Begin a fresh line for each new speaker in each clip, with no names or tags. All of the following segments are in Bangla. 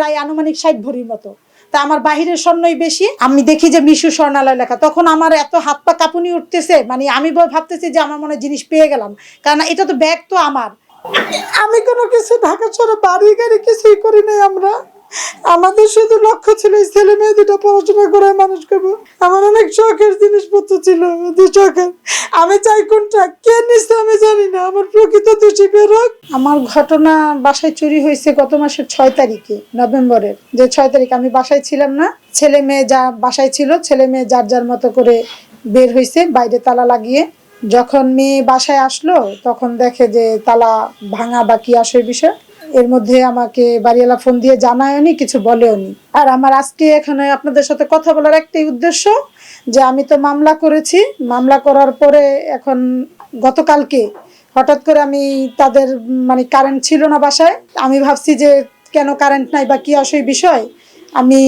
প্রায় আনুমানিক ষাট ভরির মতো। তা আমার বাহিরের স্বর্ণই বেশি। আমি দেখি যে মিশু স্বর্ণালয় লেখা। তখন আমার এত হাত পা কাঁপুনি উঠতেছে মানে আমি ভাবতেছি যে আমার মনে জিনিস পেয়ে গেলাম। কারণ এটা তো ব্যাগ তো আমার। আমি কোনো কিছু ঢাকা ছড়া বাড়ি গাড়ি কিছুই করি নাই আমরা। আমাদের শুধু লক্ষ্য ছিল ছেলে মেয়ে দুটো পড়াশোনা করে মানুষ করব। আমার অনেক শখের জিনিসপত্র ছিল দু শখের। আমি চাই কোনটা? কে নিচ্ছে আমি জানি না। আমার প্রকৃত দোষী বেরোক আমার ঘটনা বাসায় চুরি হয়েছে গত মাসের ছয় তারিখে, নভেম্বরের। যে ছয় তারিখ আমি বাসায় ছিলাম না, ছেলে মেয়ে যা বাসায় ছিল, ছেলে মেয়ে যার যার মতো করে বের হয়েছে, বাইরে তালা লাগিয়ে। যখন মেয়ে বাসায় আসলো, তখন দেখে যে তালা ভাঙা বা কি আসে বিষয়? এর মধ্যে আমাকে বাড়িওয়ালা ফোন দিয়ে জানায়নি, কিছু বলেওনি। আর আমার আজকে এখানে আপনাদের সাথে কথা বলার একটাই উদ্দেশ্য যে আমি তো মামলা করেছি। মামলা করার পরে এখন গতকালকে হঠাৎ করে আমি তাদের মানে কারেন্ট ছিল না বাসায়। আমি ভাবছি যে কেন কারেন্ট নাই বা কি আসে বিষয়, আমি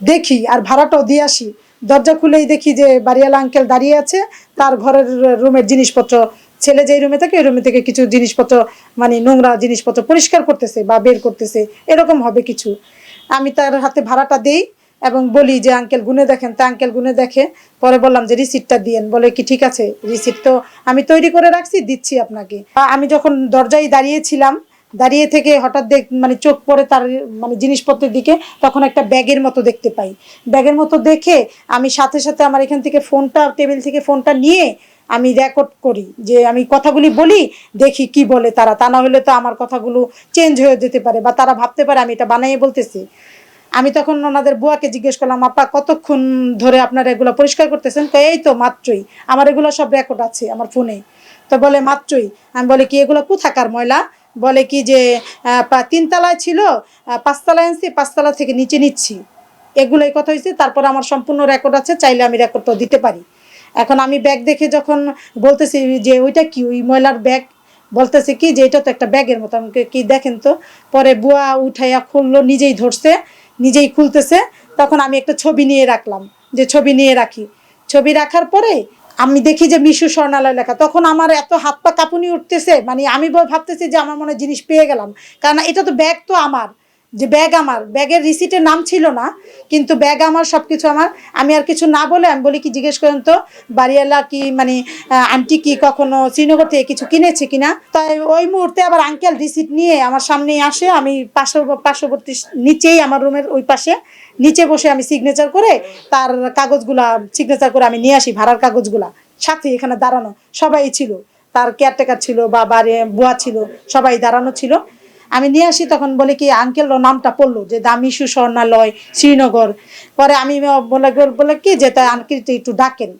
দেখি আর ভাড়াটাও দিয়ে আসি। দরজা খুলেই দেখি যে বাড়িওয়ালা আঙ্কেল দাঁড়িয়ে আছে, তার ঘরের রুমের জিনিসপত্র ছেলে যেই রুমে থাকে, ওই রুমে থেকে কিছু জিনিসপত্র মানে নোংরা জিনিসপত্র পরিষ্কার করতেছে বা বের করতেছে, এরকম হবে কিছু। আমি তার হাতে ভাড়াটা দেই এবং বলি যে, আঙ্কেল, গুনে দেখেন। তা আঙ্কেল গুনে দেখে, পরে বললাম যে রিসিপ্টটা দিয়েন। বলে কি, ঠিক আছে রিসিপ্ট তো আমি তৈরি করে রাখছি, দিচ্ছি আপনাকে। আমি যখন দরজায় দাঁড়িয়েছিলাম, দাঁড়িয়ে থেকে হঠাৎ দেখ মানে চোখ পড়ে তার মানে জিনিসপত্রের দিকে, তখন একটা ব্যাগের মতো দেখতে পাই। ব্যাগের মতো দেখে আমি সাথে সাথে আমার এখান থেকে ফোনটা, টেবিল থেকে ফোনটা নিয়ে আমি রেকর্ড করি, যে আমি কথাগুলি বলি, দেখি কি বলে তারা। তা না হলে তো আমার কথাগুলো চেঞ্জ হয়ে যেতে পারে বা তারা ভাবতে পারে আমি এটা বানাইয়ে বলতেছি। আমি তখন ওনাদের বুয়াকে জিজ্ঞেস করলাম, আপা, কতক্ষণ ধরে আপনারা এগুলো পরিষ্কার করতেছেন? তো এই তো মাত্রই। আমার এগুলো সব রেকর্ড আছে, আমার ফোনে। তো বলে, মাত্রই। আমি বলে, কি এগুলো কোথাকার ময়লা? বলে, কি যে তিনতলায় ছিল পাঁচতলায় আনছি, পাঁচতলা থেকে নিচে নিচ্ছি। এগুলোই কথা হয়েছে তারপর আমার সম্পূর্ণ রেকর্ড আছে, চাইলে আমি রেকর্ডটা দিতে পারি। এখন আমি ব্যাগ দেখে যখন বলতেছি যে ওইটা কি, ওই ময়লার ব্যাগ বলতেছে কি যে এটা তো একটা ব্যাগের মতো। আমাকে কি দেখেন তো? পরে বুয়া উঠাইয়া খুললো, নিজেই ধরছে, নিজেই খুলতেছে। তখন আমি একটা ছবি নিয়ে রাখলাম, যে ছবি নিয়ে রাখি। ছবি রাখার পরে আমি দেখি যে মিশু স্বর্ণালয় লেখা। তখন আমার এত হাত পা কাঁপুনি উঠতেছে মানে আমি ভাবতেছি যে আমার মনে জিনিস পেয়ে গেলাম। কারণ এটা তো ব্যাগ তো আমার। যে ব্যাগ আমার, ব্যাগের রিসিটের নাম ছিল না, কিন্তু ব্যাগ আমার সব কিছু আমার। আমি আর কিছু না বলে আমি বলি কি, জিজ্ঞেস করেন তো, বাড়িওয়ালা কি মানে আন্টি কি কখনো শ্রীনগর থেকে কিছু কিনেছে কিনা? তাই ওই মুহূর্তে আবার আঙ্কেল রিসিট নিয়ে আমার সামনেই আসে। আমি পার্শ্ব পার্শ্ববর্তী নিচেই আমার রুমের ওই পাশে, নিচে বসে আমি সিগনেচার করে তার কাগজগুলা সিগনেচার করে আমি নিয়ে আসি, ভাড়ার কাগজগুলা। সাথে এখানে দাঁড়ানো সবাই ছিল। তার কেয়ারটেকার ছিল বা বাড়ি বুয়া ছিল, সবাই দাঁড়ানো ছিল। আমি নিয়ে আসি, তখন বলে কি আঙ্কেল নামটা পড়ল, যে দামি সুস্বর্ণালয়, শ্রীনগর। পরে আমি বলে বলে কি, যে তাই আঙ্কেল একটু ডাকেন।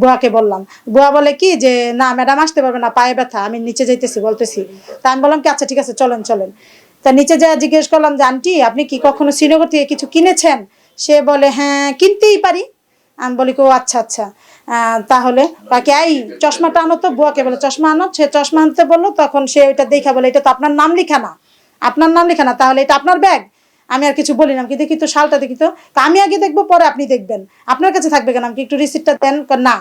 বুয়াকে বললাম, বুয়া বলে কি, যে না ম্যাডাম আসতে পারবে না, পায়ে ব্যথা, আমি নিচে যাইতেছি, বলতেছি। তা আমি বললাম কি আচ্ছা ঠিক আছে, চলেন চলেন। তা নিচে যা জিজ্ঞেস করলাম যে, আন্টি, আপনি কি কখনো শ্রীনগর থেকে কিছু কিনেছেন? সে বলে হ্যাঁ কিনতেই পারি। আমি বলি কি আচ্ছা আচ্ছা। তাহলে? বাকি, এই, চশমাটা আনো তো। বুয়াকে বলে, চশমা আনো। সে চশমা আনতে বলল, তখন সে ওইটা দেখা বলে, এটা তো আপনার নাম লেখা না। আপনার নাম লেখা না, তাহলে এটা আপনার ব্যাগ। আমি আর কিছু বলি না কি দেখি তো শালটা দেখি তো? আমি আগে দেখব, পরে আপনি দেখবেন। আপনার কাছে থাকবে কেন? আমাকে একটু রিসিপ্টটা দেন? না।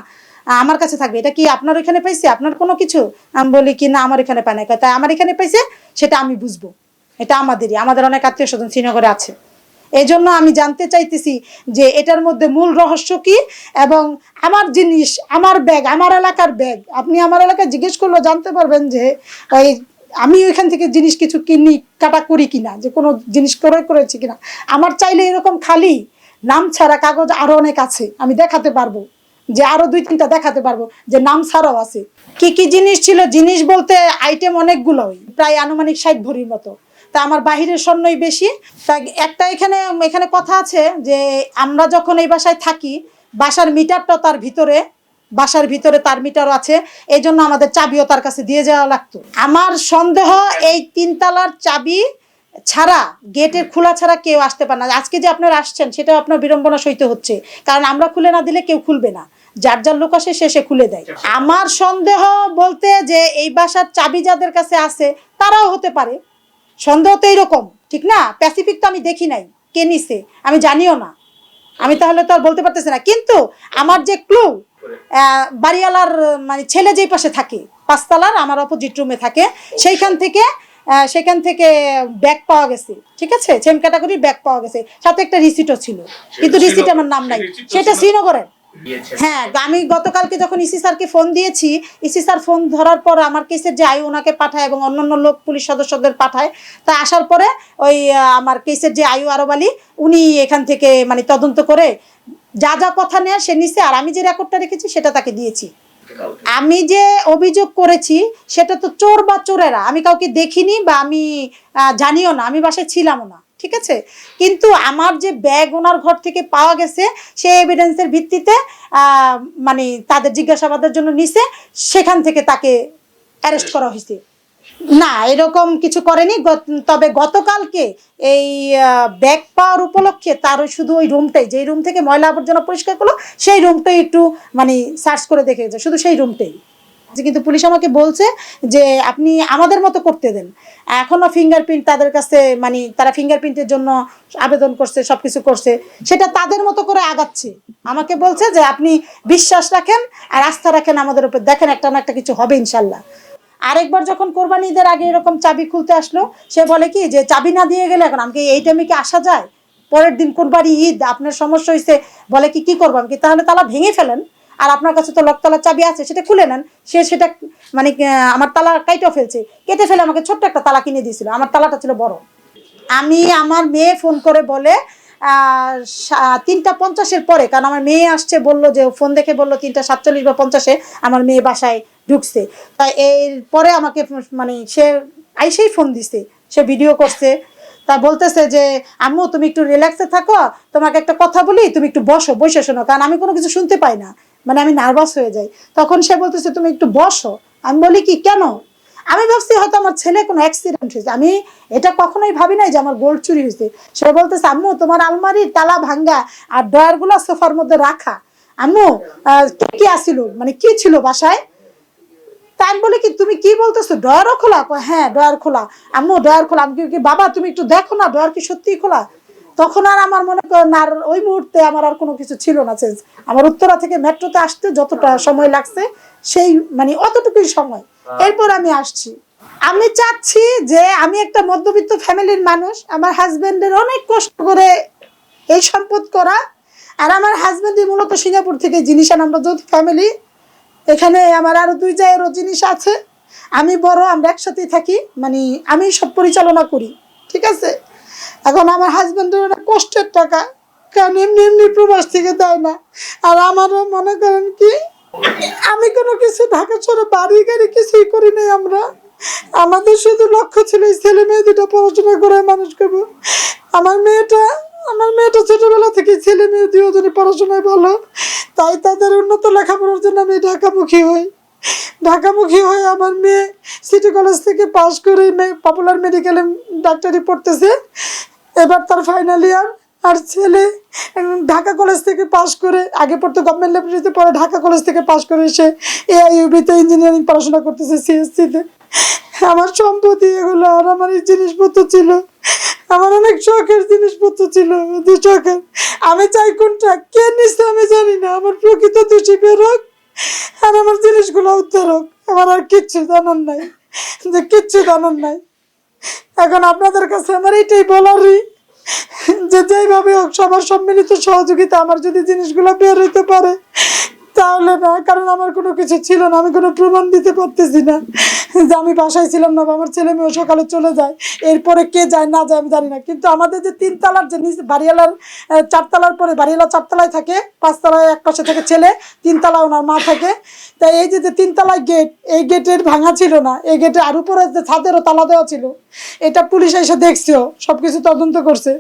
আমার কাছে থাকবে। এটা কি আপনার ওইখানে পাইছে? আপনার কোনো কিছু? আমি বলি কি, না, আমার এখানে পাই না তাই আমার এখানে পাইছে? সেটা আমি বুঝব। এটা আমাদেরই। আমাদের অনেক আত্মীয় স্বজন শ্রীনগরে আছে। এই জন্য আমি জানতে চাইতেছি যে এটার মধ্যে মূল রহস্য কি এবং আমার জিনিস, আমার ব্যাগ, আমার এলাকার ব্যাগ। আপনি আমার এলাকায় জিজ্ঞেস করলেও জানতে পারবেন যে ওই আমি ওইখান থেকে জিনিস কিছু কিনি, কাটা করি কিনা, যে কোনো জিনিস ক্রয় করেছি কিনা, আমার চাইলে এরকম খালি নাম ছাড়া কাগজ আরও অনেক আছে, আমি দেখাতে পারব, যে আরও দুই তিনটা দেখাতে পারব, যে নাম ছাড়াও আছে। কি কি জিনিস ছিল, জিনিস বলতে আইটেম অনেকগুলোই, প্রায় আনুমানিক ষাট ভরির মতো। তা আমার বাহিরের স্বর্ণই বেশি। তা একটা এখানে এখানে কথা আছে যে আমরা যখন এই বাসায় থাকি, বাসার মিটারটা তার ভিতরে বাসার ভিতরে তার মিটারও আছে এই জন্য আমাদের চাবিও তার কাছে দিয়ে যাওয়া লাগতো। আমার সন্দেহ, এই তিনতলার চাবি ছাড়া, গেটের খোলা ছাড়া কেউ আসতে পারে না। আজকে যে আপনারা আসছেন, সেটাও আপনার বিড়ম্বনা সইতে হচ্ছে। কারণ আমরা খুলে না দিলে কেউ খুলবে না। যার যার লোক আসে, সে সে খুলে দেয়। আমার সন্দেহ বলতে যে, এই বাসার চাবি যাদের কাছে আছে, তারাও হতে পারে। সন্দেহ তো এইরকম, ঠিক না? প্যাসিফিক তো আমি দেখি নাই, কে নিছে? আমি জানিও না। আমি তাহলে তো আর বলতে পারতেছি না। কিন্তু আমার যে ক্লু বাড়িওয়ালার মানে ছেলে যেই পাশে থাকে পাঁচতলার আমার অপোজিট রুমে থাকে সেইখান থেকে সেখান থেকে ব্যাগ পাওয়া গেছে ঠিক আছে? সেম ক্যাটাগরির ব্যাগ পাওয়া গেছে। সাথে একটা রিসিটও ছিল। কিন্তু রিসিট আমার নাম নাই। সেটা শ্রীনগরের। হ্যাঁ আমি গতকালকে যখন ইসি স্যারকে ফোন দিয়েছি ইসি স্যার ফোন ধরার পর আমার কেসের যে আয়ু ওনাকে পাঠায় এবং অন্যান্য লোক পুলিশ সদস্যদের পাঠায় তা আসার পরে ওই আমার কেসের যে আয়ু আরব আলী উনি এখান থেকে মানে তদন্ত করে যা যা কথা নেয় সে নিছে, আর আমি যে রেকর্ডটা রেখেছি সেটা তাকে দিয়েছি। আমি যে অভিযোগ করেছি সেটা তো চোর বা চোরেরা, আমি কাউকে দেখিনি বা আমি জানিও না, আমি বাসায় ছিলামও না, ঠিক আছে? কিন্তু আমার যে ব্যাগ ওনার ঘর থেকে পাওয়া গেছে, সেই এভিডেন্সের ভিত্তিতে মানে তাদের জিজ্ঞাসাবাদের জন্য নিছে, সেখান থেকে তাকে অ্যারেস্ট করা হয়েছে। না, এরকম কিছু করেনি। তবে গতকালকে এই ব্যাগ পাওয়ার উপলক্ষে তার ওই শুধু ওই রুমটাই, যেই রুম থেকে ময়লা আবর্জনা পরিষ্কার করল, সেই রুমটাই একটু মানে সার্চ করে দেখে গেছে শুধু সেই রুমটাই। কিন্তু পুলিশ আমাকে বলছে যে, আপনি আমাদের মতো করতে দেন। এখনও ফিঙ্গারপ্রিন্ট তাদের কাছে মানে তারা ফিঙ্গারপ্রিন্টের জন্য আবেদন করছে সব কিছু করছে। সেটা তাদের মতো করে আগাচ্ছে। আমাকে বলছে যে, আপনি বিশ্বাস রাখেন আর আস্থা রাখেন আমাদের উপর। দেখেন একটা না একটা কিছু হবে ইনশাল্লাহ। আরেকবার যখন কোরবানি ঈদের আগে এরকম চাবি খুলতে আসলো, সে বলে কি যে, চাবি না দিয়ে গেলে এখন আমাকে এই টাইমে কি আসা যায়? পরের দিন কোরবানি ঈদ, আপনার সমস্যা হয়েছে বলে কি কি করব আমি? কি তাহলে তালা ভেঙে ফেলেন? আর আপনার কাছে তো লকতলার চাবি আছে, সেটা খুলে নেন। সে সেটা মানে আমার তালা কাইটেও ফেলছে। কেটে ফেলে আমাকে ছোট্ট একটা তালা কিনে দিয়েছিল। আমার তালাটা ছিল বড়। আমি আমার মেয়ে ফোন করে বলে তিনটা পঞ্চাশের পরে, কারণ আমার মেয়ে আসছে, বলল যে, ফোন দেখে বলল তিনটা সাতচল্লিশ বা পঞ্চাশে, আমার মেয়ে বাসায় ঢুকছে। তাই এর পরে আমাকে মানে সে আইসেই ফোন দিছে। সে ভিডিও করছে। তা বলতেছে যে, আম্মু, তুমি একটু রিল্যাক্সে থাকো। তোমাকে একটা কথা বলি, তুমি একটু বসো, বসে শোনো। কারণ আমি কোনো কিছু শুনতে পাই না। মানে আমি নার্ভাস হয়ে যাই। তখন সে বলতেছে, তুমি একটু বসো। আমি বলি, কি, কেন? আমি ভাবছি হয়তো আমার ছেলে কোনো অ্যাক্সিডেন্ট হয়েছে। আমি এটা কখনোই ভাবি নাই যে আমার গোল্ড চুরি হয়েছে। সে বলতেছে, আম্মু, তোমার আলমারির তালা ভাঙ্গা আর ডয়ারগুলো সোফার মধ্যে রাখা। আম্মু কি কি আসিল? মানে কি ছিল বাসায়? তা আমি বলি কি, তুমি কি বলতেছো? ডয়ারও খোলা? হ্যাঁ ডয়ার খোলা। আম্মু ডয়ার খোলা। আমি কি- বাবা, তুমি একটু দেখো না ডয়ার কি সত্যিই খোলা? তখন আর আমার মনে করেন আর ওই মুহূর্তে আমার আর কোনো কিছু ছিল না চেঞ্জ। আমার উত্তরা থেকে মেট্রোতে আসতে যতটা সময় লাগছে, সেই মানে অতটুকুই সময়। এরপর আমি আসছি। আমি চাচ্ছি যে আমি একটা মধ্যবিত্ত ফ্যামিলির মানুষ, আমার হাজবেন্ডের অনেক কষ্ট করে এই সম্পদ করা, আর আমার হাজবেন্ডই মূলত সিঙ্গাপুর থেকে জিনিস আন। আমরা যৌথ ফ্যামিলি এখানে আমার আরও দুই জায়েরও জিনিস আছে। আমি বড়, আমরা একসাথেই থাকি মানে আমি সব পরিচালনা করি, ঠিক আছে? এখন আমার হাজব্যান্ডের অনেক কষ্টের টাকা, কারণ এমনি এমনি প্রবাস থেকে দেয় না। আর আমারও মনে করেন কি, আমি কোনো কিছু ঢাকা শহরে বাড়ি গাড়ি কিছুই করি নাই আমরা। আমাদের শুধু লক্ষ্য ছিল ছেলে মেয়ে দুটো পড়াশোনা করে মানুষ করব। আমার মেয়েটা আমার মেয়েটা ছোটবেলা থেকে ছেলে মেয়ে দুজনে পড়াশোনায় ভালো, তাই তাদের উন্নত লেখাপড়ার জন্য আমি ঢাকামুখী হই। ঢাকামুখী হয়ে আমার মেয়ে সিটি কলেজ থেকে পাশ করে পপুলার মেডিকেলে ডাক্তারি পড়তেছে। এবার তার ফাইনাল ইয়ার আর ছেলে ঢাকা কলেজ থেকে পাশ করে, আগে পড়তো গভর্নমেন্ট লাইব্রেরিতে পরে ঢাকা কলেজ থেকে পাশ করে সে এআইইউবিতে ইঞ্জিনিয়ারিং পড়াশোনা করতেছে সিএসসিতে আমার সম্পত্তি এগুলো আর আমার এই জিনিসপত্র ছিল। আমার অনেক শখের জিনিসপত্র ছিল যে শখের আমি চাই কোনটা? কে নিচ্ছে আমি জানি না। আমার প্রকৃত দোষী বেরোক আর আমার জিনিসগুলো উদ্ধার হোক। আমার আর কিচ্ছু জানার নাই। যে কিচ্ছু জানার নাই। এখন আপনাদের কাছে আমার এইটাই বলারই যে যেইভাবে হোক, সবার সম্মিলিত সহযোগিতা আমার যদি জিনিসগুলো বের হইতে পারে তাহলে না কারণ আমার কোনো কিছু ছিল না, আমি কোনো প্রমাণ দিতে পারতেছি না। যে আমি বাসায় ছিলাম না আমার ছেলে মেয়েও সকালে চলে যায়, এরপরে কে যায় না যায় আমি জানি না। কিন্তু আমাদের যে তিনতলার যে নিচে বাড়িওয়ালার চারতলার পরে বাড়িওয়ালা চারতলায় থাকে, পাঁচতলায় এক পাশে থাকে ছেলে, তিনতলায় ওনার মা থাকে। তাই এই যে যে তিনতলায় গেট এই গেটের ভাঙা ছিল না, এই গেটে আর উপরে যে ছাদেরও তালা দেওয়া ছিল, এটা পুলিশ এসে দেখছেও সব কিছু তদন্ত করছে।